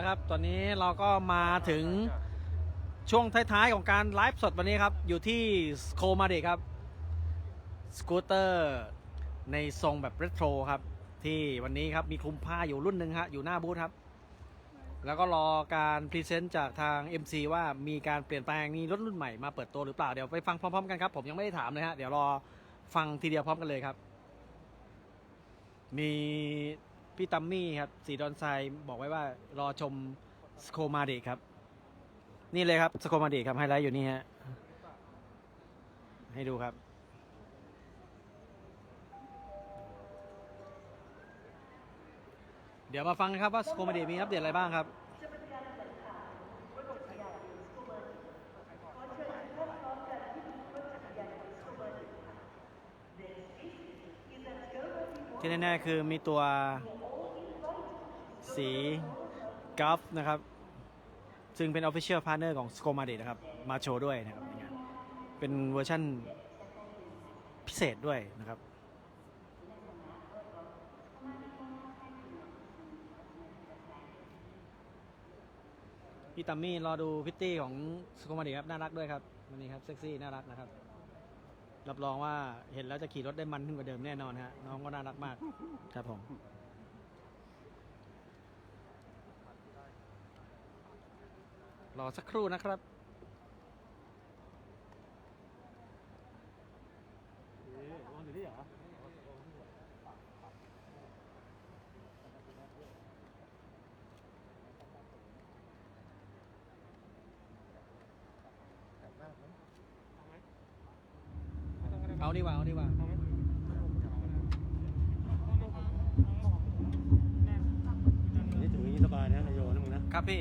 ละครับ ตอนนี้เราก็มาถึงช่วงท้ายๆของการไลฟ์สดวันนี้ครับ อยู่ที่โคมาเดครับ สกูตเตอร์ในทรงแบบเรโทรครับ ที่วันนี้ครับมีคลุมผ้าอยู่รุ่นหนึ่งฮะอยู่หน้าบูธครับ แล้วก็รอการพรีเซนต์จากทาง MC ว่ามีการเปลี่ยนแปลงมีรถรุ่นใหม่มาเปิดตัวหรือเปล่า เดี๋ยวไปฟังพร้อมๆกันครับผมยังไม่ได้ถามเลยฮะเดี๋ยวรอฟังทีเดียวพร้อมกันเลยครับ มี พี่ตัมมี่ครับสีดอนไซบอกไว้ว่ารอชมสโคมาเดครับ นี่เลยครับสโคมาเดครับไฮไลท์อยู่นี่ฮะให้ดูครับเดี๋ยวมาฟังกันครับว่าสโคมาเดมีอัปเดตอะไรบ้างครับ ที่แน่ๆคือมีตัว สีกราฟนะครับ ซึ่งเป็น Official Partner ของ s c o m a d e นะครับ มาโชว์ด้วยนะครับในงานเป็นเวอร์ชั่นพิเศษด้วยนะครับพี่ตัมมี่รอดูพิตตี้ของสโคมาดีครับ น่ารักด้วยครับวันนี้ครับเซ็กซี่น่ารักนะครับ รับรองว่าเห็นแล้วจะขี่รถได้มันขึ้นกว่าเดิมแน่นอนฮะน้องก็น่ารักมากครับผม รอสักครู่นะครับเอาดีกว่าเอาดีกว่านี่ถืออย่างนี้สบายนะนายโยนะมึงนะครับพี่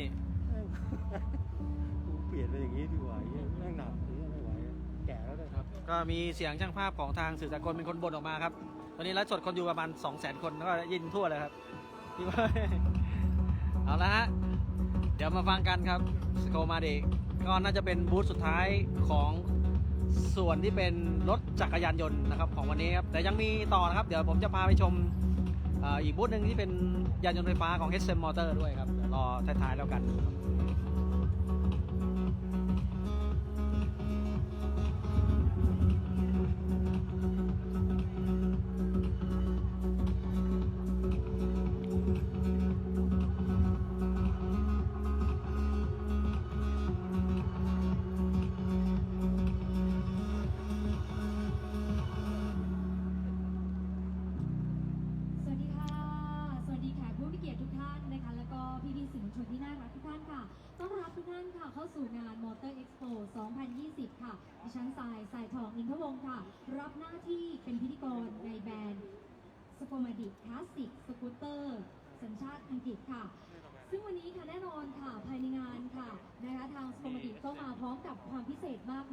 ก็มีเสียงช่างภาพของทางสื่อสากลเป็นคนบ่นออกมาครับ ตอนนี้ไลฟ์สดคนอยู่ประมาณ 2 0 0 0 0 0 คนก็ยินทั่วเลยครับพี่ว่าเอาละฮะ เดี๋ยวมาฟังกันครับสโคมาเดก็น่าจะเป็นบูธสุดท้ายของส่วนที่เป็นรถจักรยานยนต์นะครับของวันนี้ครับ แต่ยังมีต่อนะครับ เดี๋ยวผมจะพาไปชมอีกบูธหนึ่งที่เป็นยานยนต์ไฟฟ้าของ HM Motor ด้วยครับเดี๋ยวรอท้ายๆแล้วกัน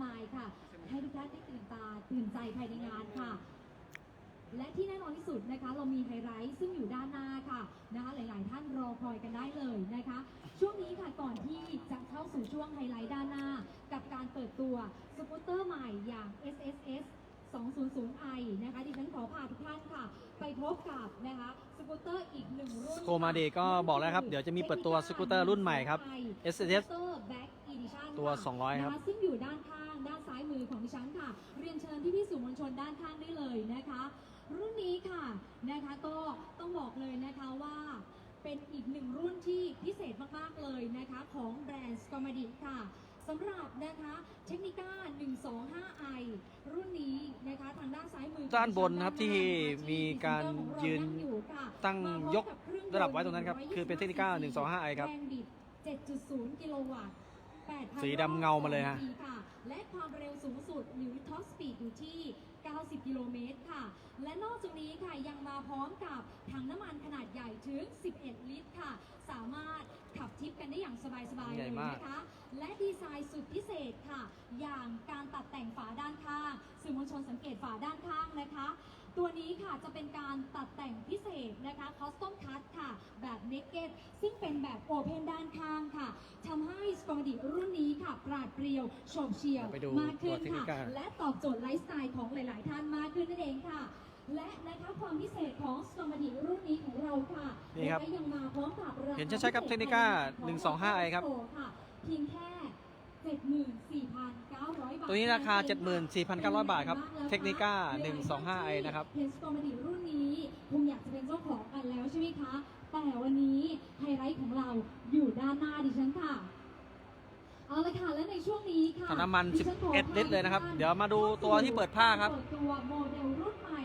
มากมายค่ะ ให้ทุกท่านได้ตื่นตาตื่นใจภายในงานค่ะ และที่แน่นอนที่สุดนะคะ เรามีไฮไลท์ซึ่งอยู่ด้านหน้าค่ะนะคะหลาย ๆ ท่านรอคอยกันได้เลยนะคะ ช่วงนี้ค่ะก่อนที่จะเข้าสู่ช่วงไฮไลท์ด้านหน้า กับการเปิดตัวสกูตเตอร์ใหม่อย่าง SSS 200i นะคะดิฉันขอพาทุกท่านค่ะ ไปพบกับนะคะสกูตเตอร์อีกหนึ่งรุ่นสโคมาเดก็บอกแล้วครับ เดี๋ยวจะมีเปิดตัวสกูตเตอร์รุ่นใหม่ครับ SSS Scooter Black Edition ตัวค่ะ200 ครับนะะซึ่งอยู่ด้านข้าง ด้านซ้ายมือของดิฉันค่ะ เรียนเชิญที่พี่ๆสื่อมวลชนด้านข้างได้เลยนะคะ รุ่นนี้ค่ะนะคะก็ต้องบอกเลยนะคะว่าเป็นอีกหนึ่งรุ่นที่พิเศษมาก ๆ เลยนะคะของแบรนด์สกอมาดิค่ะสำหรับนะคะเทคนิก้า 125i รุ่นนี้นะคะทางด้านซ้ายมือด้านบนนะครับที่มีการยืนตั้งยกระดับไว้ตรงนั้นครับ คือเป็น Technica 125i ครับ แรงบิด7.0 กิโลวัตต์8,000สีดำเงามาเลยฮะ รอบต่อนาทีค่ะและความเร็วสูงสุดหรือท็อปสปีดอยู่ที่ 90 กิโลเมตรค่ะ และนอกจากนี้ค่ะยังมาพร้อมกับถังน้ำมันขนาดใหญ่ถึง 11 ลิตรค่ะ สามารถขับทิปกันได้อย่างสบายๆ ใหเลญ่ยมาก นะคะ และดีไซน์สุดพิเศษค่ะ อย่างการตัดแต่งฝาด้านข้าง สื่อมวลชนสังเกตฝาด้านข้างนะคะ ตัวนี้ค่ะจะเป็นการตัดแต่งพิเศษนะคะคอสตอมคัตค่ะ แบบเน k เก็ตซึ่งเป็นแบบโอเพนด้านข้างค่ะทำให้สปอร์ดิรุ่นนี้ค่ะ ปราดเปรียวโฉบเฉี่ยวไปดูมากขึ้นตัวค่ะ Technica และตอบโจทย์ไลฟ์สไตล์ของหลาย ๆ ท่านมากขึ้นนั่นเองค่ะ และนะคะความพิเศษของสตอมดีรุ่นนี้ของเราค่ะนี่ครับและยังมาพร้อมกับราคาเห็นชัดๆครับ Technica 125i ครับค่ะเพียงแค่ 74,900 บาท ตัวนี้ราคา 74,900 บาทครับ Technica 125i นะครับเห็นสตอมดีรุ่นนี้คงอยากจะเป็นเจ้าของกันแล้วใช่ไหมคะ แต่วันนี้ไฮไลท์ของเราอยู่ด้านหน้าดิฉันค่ะเอาละค่ะและในช่วงนี้ค่ะถังน้ำมันดิฉัขอ11 ลิตรเลยนะครับ เดี๋ยวมาดูตัวที่เปิดผ้าครับเปิดตัวโมเดลรุ่นใหม่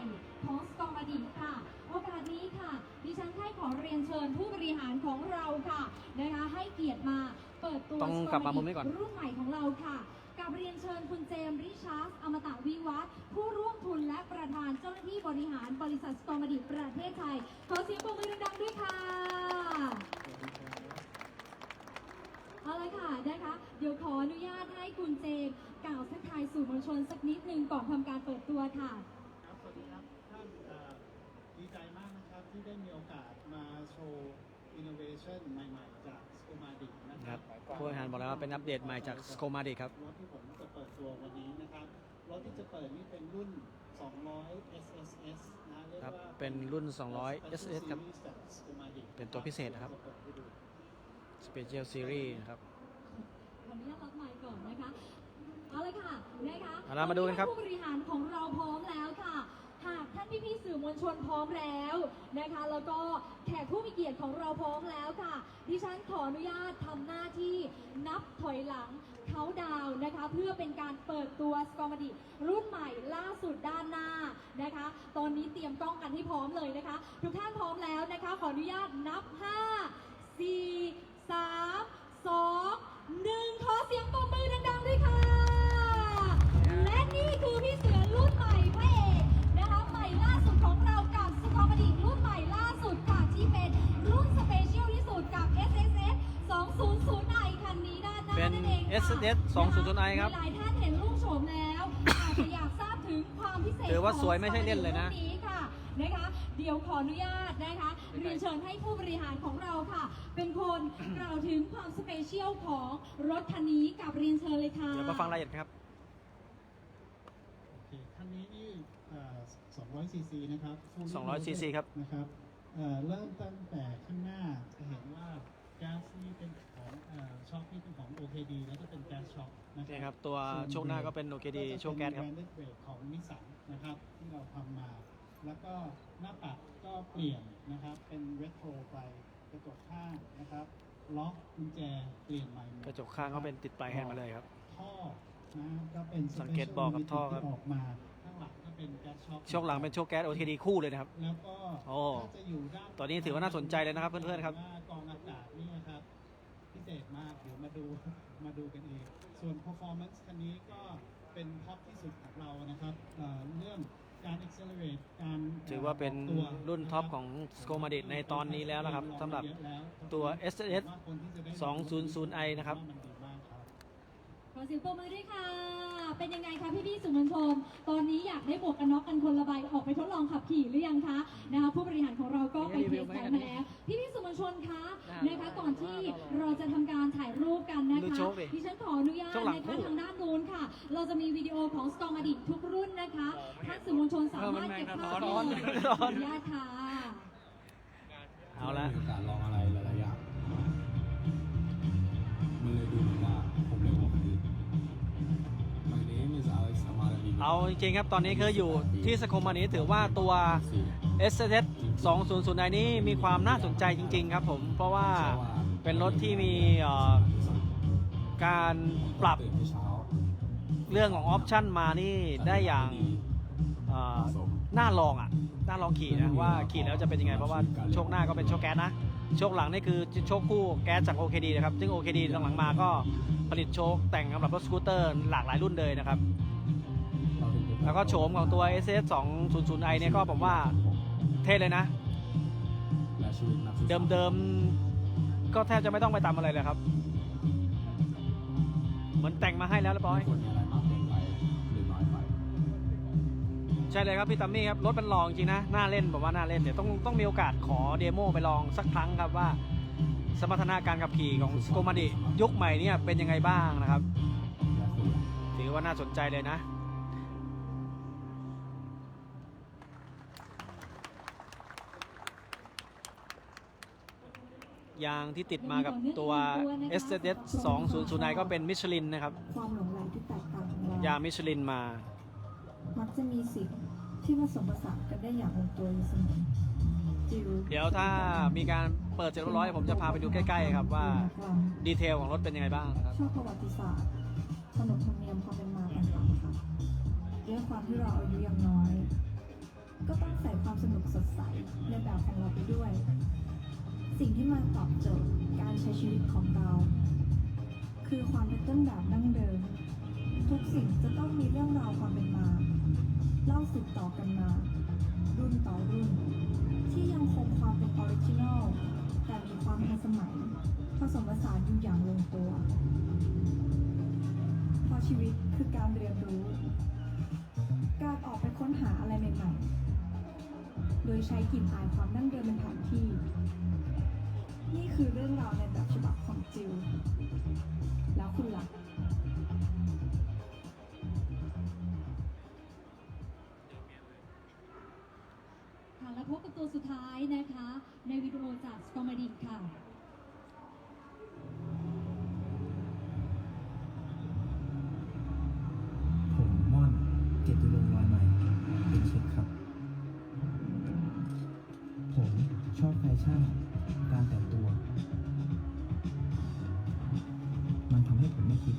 ของสตอมดีค่ะโอกาสนี้ค่ะ ดิฉันให้ขอเรียนเชิญผู้บริหารของเราค่ะนะคะให้เกียรติมา เปิดตัวต้องกลับมามุมนี้ก่อน รุ่นใหม่ของเราค่ะกับเรียนเชิญคุณเจมส์ริชาร์ดอมตะวิวัฒน์ผู้ร่วมทุนและประธานเจ้าหน้าที่บริหารบริษัทสตอมดีประเทศไทย ขอเสียงปรบมือดังๆด้วยค่ะเอาละค่ะนะคะเดี๋ยวขออนุญาตให้คุณเจมส์กล่าวทักทายสู่มวลชนสักนิดหนึ่งก่อนทำการเปิดตัวค่ะ ครับ สวัสดีครับท่านเอ่อดีใจมากนะครับที่ได้มีโอกาสมาโชว์อินโนเวชันใหม่ ๆ จากสโ o มาดิ นะคครัรับบผู้บริหารบอกแล้วว่าเป็นอัปเดตใหม่จาก s c o m a d i ครับรถที่ผมจะเปิดตัววันนี้นะครับรถที่จะเปิดนี่เป็นรุ่น 200 SSS นะเรียกครับว่าเป็นรุ่น 200 SSS ครับ Series จาก Scomatic เป็นตัวพิเศษนะครับจเปิดให้ดู Special Series นะครับขออนุญาตรับไมค์ก่อนนะคะเอาเลยค่ะนะคะเอาล่ะมาดูกันครับผู้บริหารของเราพร้อมแล้วค่ะ หากท่านพี่ๆสื่อมวลชนพร้อมแล้วนะคะ แล้วก็แขกผู้มีเกียรติของเราพร้อมแล้วค่ะ ดิฉันขออนุญาตทำหน้าที่นับถอยหลังเขาดาวนะคะ เพื่อเป็นการเปิดตัวสกอมดิรุ่นใหม่ล่าสุดด้านหน้านะคะ ตอนนี้เตรียมกล้องกันให้พร้อมเลยนะคะ ทุกท่านพร้อมแล้วนะคะ ขออนุญาตนับ 5 4 3 2 1 ขอเสียงปรบมือดังๆด้วยค่ะ และนี่คือพี่เสือ กับสกอร์บดิกรุ่นใหม่ล่าสุดค่ะ ที่เป็นรุ่นสเปเชียลที่สุดกับ SSS 200i คันนี้ด้านหน้าเป็นนั่นเองค่ะ SSS 200i ครับหลายท่านเห็นรูปโฉมแล้วอาจจะอยากทราบถึงความพิเศษถือว่าสวยไม่ใช่เล่นเลยนะของรุ่นี้ค่ะนะคะ เดี๋ยวขออนุญาตนะคะเรียนเชิญให้ผู้บริหารของเราค่ะ เป็นคนกล่าวถึงความสเปเชียลของรถคันนี้กับเรียนเชิญเลยค่ะ เดี๋ยวมาฟังรายละเอียดครับ โอเคคันนี้นี่ เอ่อ200 cc นะครับ Fully 200 loaded cc ครับ นะครับเอ่อเริ่มตั้งแต่ข้างหน้าจะเห็นว่าแก๊สนี่เป็นของเอ่อช็อคนี่เป็นของ OKD แล้วก็เป็นแก๊สช็อคนะนี่คครัรับตัวช่วงหน้าก็เป็นโอเคดีช่วงแก๊สครับก็จะเป็น branded brake ของนิสสันนะครับที่เราทำมา แล้วก็หน้าปัดก็เปลี่ยนนะครับ เป็นเรโทรไปกระจกข้างนะครับ ล็อกกุญแจเปลี่ยนใหม่หมดกระจกข้างก็เป็นติดปลายแฮนด์มาเลยครับ ท่อนะก็เป็น สังเกตบอกกับท่อครับ ที่ออกมาข้างหลังก็ เป็นแก๊สช็อคช่วงหลังเป็นช่วงแก๊สโอเคดีคู่เลยนะครับ แล้วก็โอ้ถ้าจะอยู่ด้านตัวนี้ถือว่าน่าสนใจเลยนะครับเพื่อนๆครับ ว่ากองอากาศนี่นะครับพิเศษมากเดี๋ยวมาดูมาดูกันเองส่วน performance คันนี้ก็เป็นท็อปที่สุดของเรานะครับเอ่อเรื่องการ accelerate การถือว่าเป็นออกตัวรุ่นท็อปของ s c o m a d i ในตอนนี้แล้วนะครับสำหรับตัว SSS 200i นะครับว่ามันดีมากครับ ขอเสียงปรบมือด้วยค่ะ เป็นยังไงคะพี่พี่ๆสื่อมวลชนตอนนี้อยากได้หมวกกันน็อกกันคนละใบออกไปทดลองขับขี่หรือยังคะนะคะผู้บริหารของเราก็ไปเทสแสมาแล้ว พี่พี่ๆสื่อมวลชนคะนะคะก่อนที่เราจะทำการถ่ายรูปกันนะดูคะโชคดิดิฉันขออนุญาตโชคหลังนะคู่คะทางด้านนู้นค่ะ เราจะมีวิดีโอของสตอมอดิทุกรุ่นนะคะท่านสื่อมวลชนสามารถเก็บภาพร้อนได้ร้อนขออนุญาตค่ะเอาละมีโอกาสลองอะไร เอาจริงๆครับตอนนี้คืออยู่ที่สโคมานี้ถือว่าตัว s s 200i นี้มีความน่าสนใจจริง ๆ ครับผมเพราะว่าเป็นรถที่มีการปรับเรื่องของออปชันมานี่ได้อย่างน่าลองอะน่าลองขี่นะว่าขี่แล้วจะเป็นยังไงเพราะว่าโชคหน้าก็เป็นโชคแก๊สนะโชคหลังนี่คือโชคคู่แก๊สจาก OKD นะครับซึ่ง OKD หลังๆมาก็ผลิตโชคแต่งสำหรับรถสกูตเตอร์หลากหลายรุ่นเลยนะครับ แล้วก็โฉมของตัว SS 200i เนี่ยก็ผมว่าเท่เลยนะและชีวิตนักศึกษาเดิมๆ ก็แทบจะไม่ต้องไปตามอะไรเลยครับ เหมือนแต่งมาให้แล้วเรียบร้อยไม่ควรมีอะไรมากเกินไปหรือน้อยไปใช่เลยครับพี่ตัมมี่ครับ รถมันลองจริงนะ น่าเล่นผมว่าน่าเล่น เดี๋ยวต้องต้องมีโอกาสขอเดโมไปลองสักครั้งครับว่า สมรรถนะการขับขี่ของสโกมาดิยุคใหม่เนี่ยเป็นยังไงบ้างนะครับและคุณล่ะถือว่าน่าสนใจเลยนะ ยางที่ติดมากับตัว s s 200ก็เป็นมิชลินนะครับ ความหลงไหลที่แตกต่างของเรายางมิชลินมา มักจะมีสิ่งที่ผสมผสานกันได้อย่างลงตัวอยู่เสมอจิวเดี๋ยวถ้ามีการเปิดเจ็ดร้อยผมจะพาไปดูใกล้ๆครับว่ากลางดีเทลของรถเป็นยังไงบ้างครับ ชอบประวัติศาสตร์ขนบธรรมเนียมความเป็นมาต่างๆค่ะด้วยความที่เราอายุยังน้อย ก็ต้องใส่ความสนุกสดใสในแบบของเราไปด้วย สิ่งที่มาตอบโจทย์การใช้ชีวิตของเรา คือความเป็นต้นแบบดั้งเดิม ทุกสิ่งจะต้องมีเรื่องราวความเป็นมา เล่าสืบต่อกันมา รุ่นต่อรุ่น ที่ยังคงความเป็นออริจินอลแต่มีความทันสมัย ผสมผสานอยู่อย่างลงตัวเพราะชีวิตคือการเรียนรู้ การออกไปค้นหาอะไรใหม่ๆ โดยใช้กลิ่นอายความดั้งเดิมเป็นฐานที่ นี่คือเรื่องราวในแบบฉบับของจิว แล้วคุณล่ะค่ะและพบกับตัวสุดท้ายนะคะ ในวิดีโอจากสกอมดิค่ะ ผมชอบแฟชั่น การแต่งตัว มันทำให้ผมไม่คิด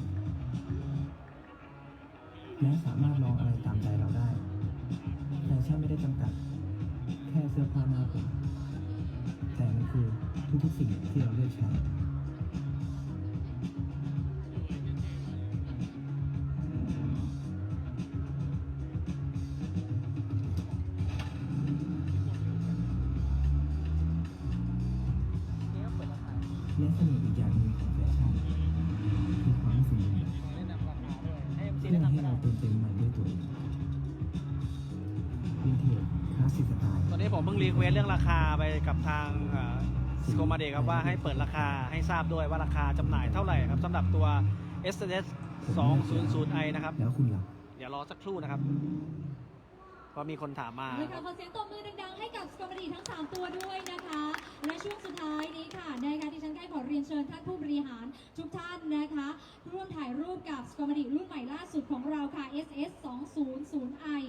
และสามารถลองอะไรตามใจเราได้ แฟชั่นไม่ได้จำกัด แค่เสื้อผ้าหน้าผมแต่มันคือทุกๆสิ่งที่เราเลือกใช้ พื่อให้เราเติมเต็มมันด้วยตัวเองวินเทจคลาสสิกสไตล์ตอนนี้ผมเพิ่งรีเควสเรื่องราคาไปกับทางสโคมาเดครับว่าให้เปิดราคาให้ทราบด้วยว่าราคาจำหน่ายเท่าไหร่ครับสำหรับตัว s s 200i นะครับ แล้วคุณล่ะเดี๋ยวรอสักครู่นะครับ เพราะมีคนถามมาเลยคค่ะรับขอเสียงตบมือดังๆให้กับสกอมดีทั้ง 3 ตัวด้วยนะคะ และช่วงสุดท้ายนี้ค่ะนะคะที่ฉันใกล้ขอเรียนเชิญท่านผู้บริหารทุกท่านนะคะ ร่วมถ่ายรูปกับสกอมดีรุ่นใหม่ล่าสุดของเราค่ะ SS 2 0 0 i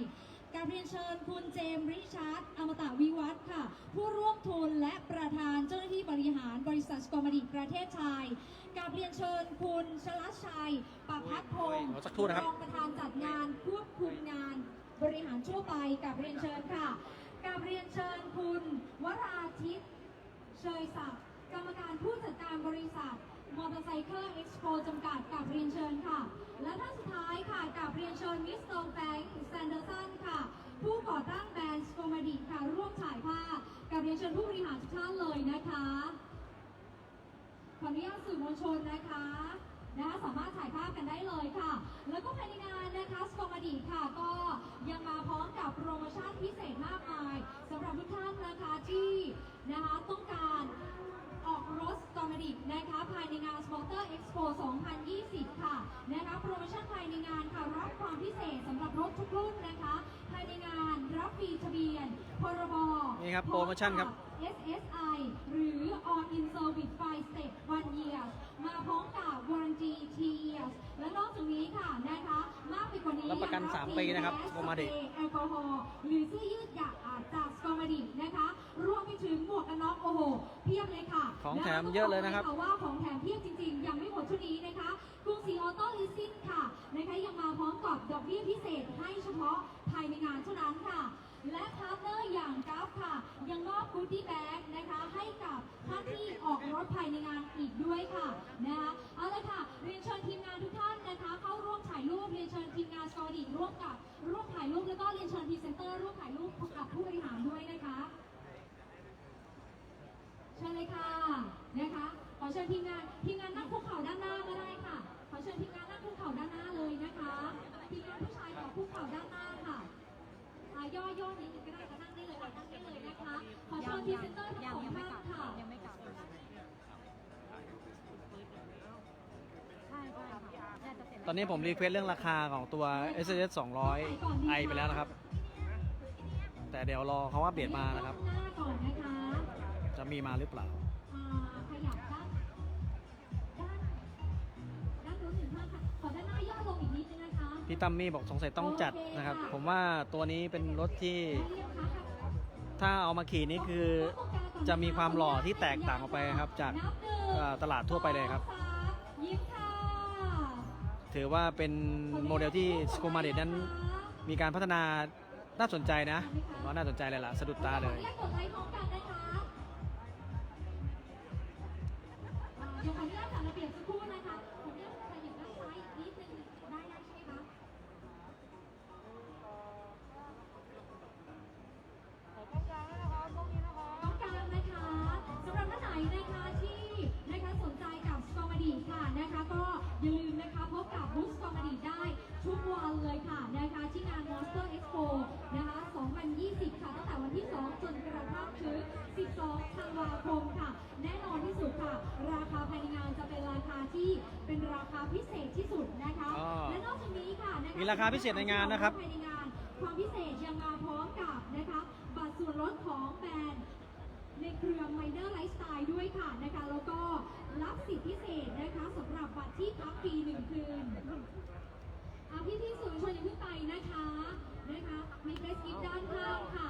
การเรียนเชิญคุณเจมส์ริชาร์ดอมตะวิวัฒน์ค่ะ ผู้ร่วมทุนและประธานเจ้าหน้าที่บริหารบริษัทสกอมดีประเทศไทยการเรียนเชิญคุณชลัชชัยปะพัฒพงศ์ขอสักครู่นะครับรองประธานจัดงานควบคุมงาน บริหารทั่วไปกับเรียนเชิญค่ะกับเรียนเชิญคุณวราทิตเชยศักดิ์กรรมการผู้จัดการบริษัทมอเตอร์ไซค์เอ็กซ์โปจำกัดกับเรียนเชิญค่ะ และท่านสุดท้ายค่ะกับเรียนเชิญมิสเตอร์แฟงค์แซนเดอร์สันค่ะ ผู้ก่อตั้งแบรนด์สโกมาดีค่ะ ร่วมถ่ายภาพกับเรียนเชิญผู้บริหารทุกท่านเลยนะคะ ขออนุญาตสื่อมวลชนนะคะนะคะ ปรโมชั่นครับ SSI หรือ On in Service by Step One Year มาพร้อมกับ Warranty T years และนอกจากนี้ค่ะนะคะมากไปกว่านี้รับประกันยังสามปีนะครับแก๊ส Scomadi สเปรย์แอลกอฮอล์หรือเสื้อยืดหยาดจากสกอมาดินะคะรวมไปถึงหมวกกันน็อกโอ้โหเพียบเลยค่ะ ของแถมเยอะเลยนะครับแวก็อกว่าของแถมเพียบจริงๆ ยังไม่หมดเท่านี้นะคะกรุงศรีออโต้ลิสซิ่งค่ะนะคะยังมาพร้อมกับดอกเบี้ยพิเศษให้เฉพาะภายในงานเท่านั้นค่ะ และพาร์ทเนอร์อย่างกัฟค่ะ ยังมอบกูดดี้แบ็กนะคะให้กับท่านที่ออกรถภายในงานอีกด้วยค่ะนะคะเอาละค่ะเรียนเชิญทีมงานทุกท่านนะคะ เข้าร่วมถ่ายรูปเรียนเชิญทีมงานสกอดีร่วมกับร่วมถ่ายรูปแล้วก็เรียนเชิญพรีเซนเตอร์ร่วมถ่ายรูปกับผู้บริหารด้วยนะคะเชิญเลยค่ะนะคะขอเชิญทีมงานทีมงานนั่งคุกเข่าด้าน ตอนนี้ผมรีเควสเรื่องราคาของตัว s s 200 i ไปแล้วนะครับ แต่เดี๋ยวรอเขาว่าเบียดมานะครับ จะมีมาหรือเปล่าพี่ตั้มมี่บอกสงสัยต้องจัดนะครับ ผมว่าตัวนี้เป็นรถที่ ถ้าเอามาขี่นี่คือจะมีความหล่อที่แตกต่างออกไปครับ จากตลาดทั่วไปเลยครับ ถือว่าเป็นโมเดลที่สโคมาเดตนั้นมีการพัฒนาน่าสนใจนะว่าน่าสนใจเลยล่ะสะดุดตาเลยยกอัน ก็อย่าลืมนะคะพบกับบูธสกอมดีได้ทุกวันเลยค่ะนะคะที่งาน Monster Expo นะคะ 2020 ค่ะตั้งแต่วันที่ 2 จนกระทั่งถึง 12 ธันวาคมค่ะ แน่นอนที่สุดค่ะ ราคาภายในงานจะเป็นราคาที่เป็นราคาพิเศษที่สุดนะคะ อ๋อและนอกจากนี้ค่ะนะคะมีราคาพิเศษในงานนะครับ ภายในงานความพิเศษยังมาพร้อมกับนะคะบัตรส่วนลดของแบรนด์ ในเครือ Minor Lifestyle ด้วยค่ะนะคะ แล้วก็ รับสิทธิพิเศษนะคะสำหรับบัตรที่พักฟรีหนึ่งคืนอะพี่พี่ๆสื่อมวลชนอย่าเพิ่งไปนะคะนะคะมีเฟสกิฟด้านข้างค่ะ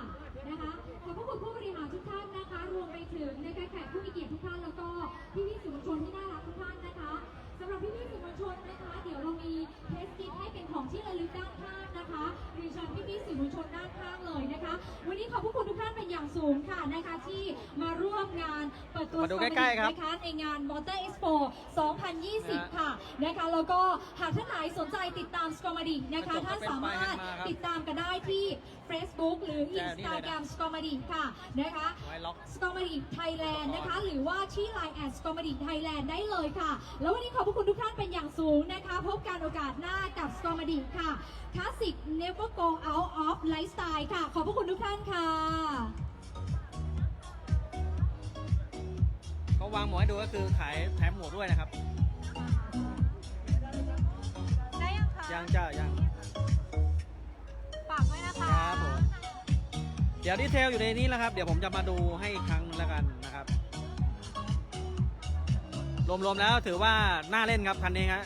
นะคะขอบพระคุณผู้บริหารทุกท่านนะคะรวมไปถึงนะคะแขกผู้มีเกียรติทุกท่านแล้วก็พี่พี่ๆสื่อมวลชนที่น่ารักทุกท่านนะคะสำหรับพี่พี่ๆสื่อมวลชนนะคะ เดี๋ยวเรามีเทสกิฟให้เป็นของที่ระลึกด้านข้างนะคะเรียนเชิญพี่พี่ๆสื่อมวลชนด้านข้างเลยนะคะ วันนี้ขอบพระคุณทุกท่านเป็นอย่างสูงค่ะนะคะที่มาร่วมงานเปิดตัวมาดูใกล้ๆครับนะคะในงาน Motor Expo 2020 ค่ะนะคะแล้วก็หากท่านไหนสนใจติดตามสกอมาดินะคะกระจกท่านสามารถเป็นไฟกันมาครับติดตามกันได้ที่ Facebook หรือแจกนี่เลยนะ Instagram สกอมาดิค่ะนะคะไว้ล็อกสกอมาดิไทยแลนด์นะคะหรือว่าที่ Line แอดสกอมาดิไทยแลนด์ได้เลยค่ะ แล้ววันนี้ขอบพระคุณทุกท่านเป็นอย่างสูงนะคะ พบกันโอกาสหน้ากับสกอมาดิค่ะ Classic Never Go Out of Lifestyle ค่ะ ขอบพระคุณทุกท่านค่ะ เขาวางหมวกให้ดูก็คือขายแถมหมวกด้วยนะครับ ได้ยังคะยังจ้ายัง ฝากด้วยนะคะครับผม เดี๋ยวดีเทลอยู่ในนี้แล้วครับ เดี๋ยวผมจะมาดูให้อีกครั้งแล้วกันนะครับ รวมๆแล้วถือว่าน่าเล่นครับคันนี้ฮะ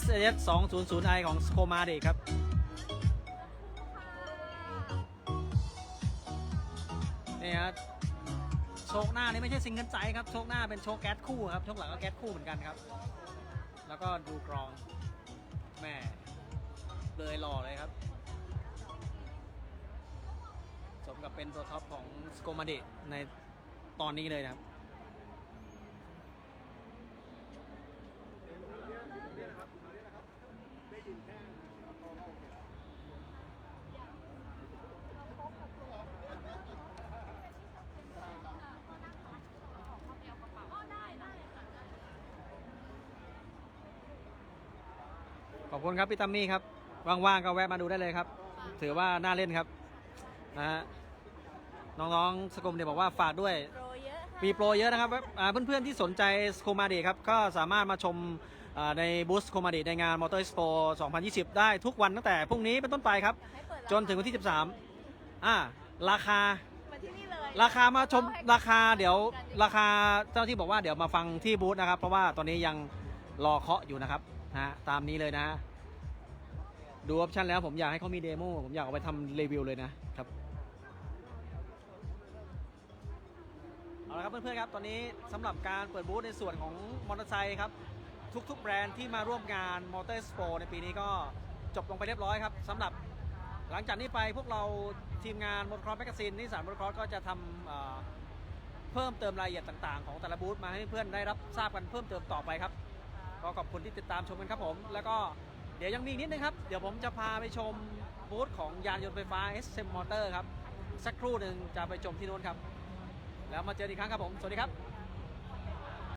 S S 2 0 0 i ของ s c o m a d i ครับ นี่ฮะ โชคหน้านี่ไม่ใช่ซิงเกิลไซส์ครับ โชคหน้าเป็นโชคแก๊สคู่ครับ โชคหลังก็แก๊สคู่เหมือนกันครับ แล้วก็ดูกรองแม่เลยหล่อเลยครับ สมกับเป็นตัวท็อปของสโกมาเดในตอนนี้เลยนะครับ ขอบคุณครับพี่ตัมมี่ครับ ว่างๆก็แวะมาดูได้เลยครับ ถือว่าน่าเล่นครับนะฮะน้องๆสกมเดบอกว่าฝากด้วย โปรเยอะค่ะมีโปรเยอะนะครับอ่าเพื่อนๆที่สนใจสโคมาเดครับ ก็สามารถมาชมอ่าในบูธสโคมาเดในงานมอเตอร์ e โ p 2020 ได้ทุกวันตั้งแต่พรุ่งนี้เป็นต้นไปครับ ให้เปิดจนถึงวันที่ 13อ่าราคา มาที่นี่เลยราคามาชมราคาเดี๋ยวราคาเจ้าที่บอกว่าเดี๋ยวมาฟังที่บูธนะครับ เพราะว่าตอนนี้ยังรอเคาะอยู่นะครับ นะฮะตามนี้เลยนะ ดูออปชันแล้วผมอยากให้เขามีเดโมผมอยากเอาไปทำรีวิวเลยนะครับ เอาละครับเพื่อนๆครับ ตอนนี้สำหรับการเปิดบูธในส่วนของมอเตอร์ไซค์ครับ ทุกๆ แบรนด์ที่มาร่วมงานมอเตอร์สโปในปีนี้ก็จบลงไปเรียบร้อยครับสำหรับหลังจากนี้ไปพวกเราทีมงานมอเตอร์ครอสแมกกาซีนนิสสันมอเตอร์ครอสก็จะทำเพิ่มเติมรายละเอียดต่างๆ ของแต่ละบูธมาให้เพื่อนได้รับทราบกันเพิ่มเติมต่อไปครับ ก็ขอบคุณที่ติดตามชมกันครับผม แล้วก็เดี๋ยวยังมีนิดนึงครับ เดี๋ยวผมจะพาไปชมบูธของยานยนต์ไฟฟ้า SM Motor ครับ สักครู่หนึ่งจะไปชมที่นู้นครับ แล้วมาเจอกันอีกครั้งครับผม สวัสดีครับ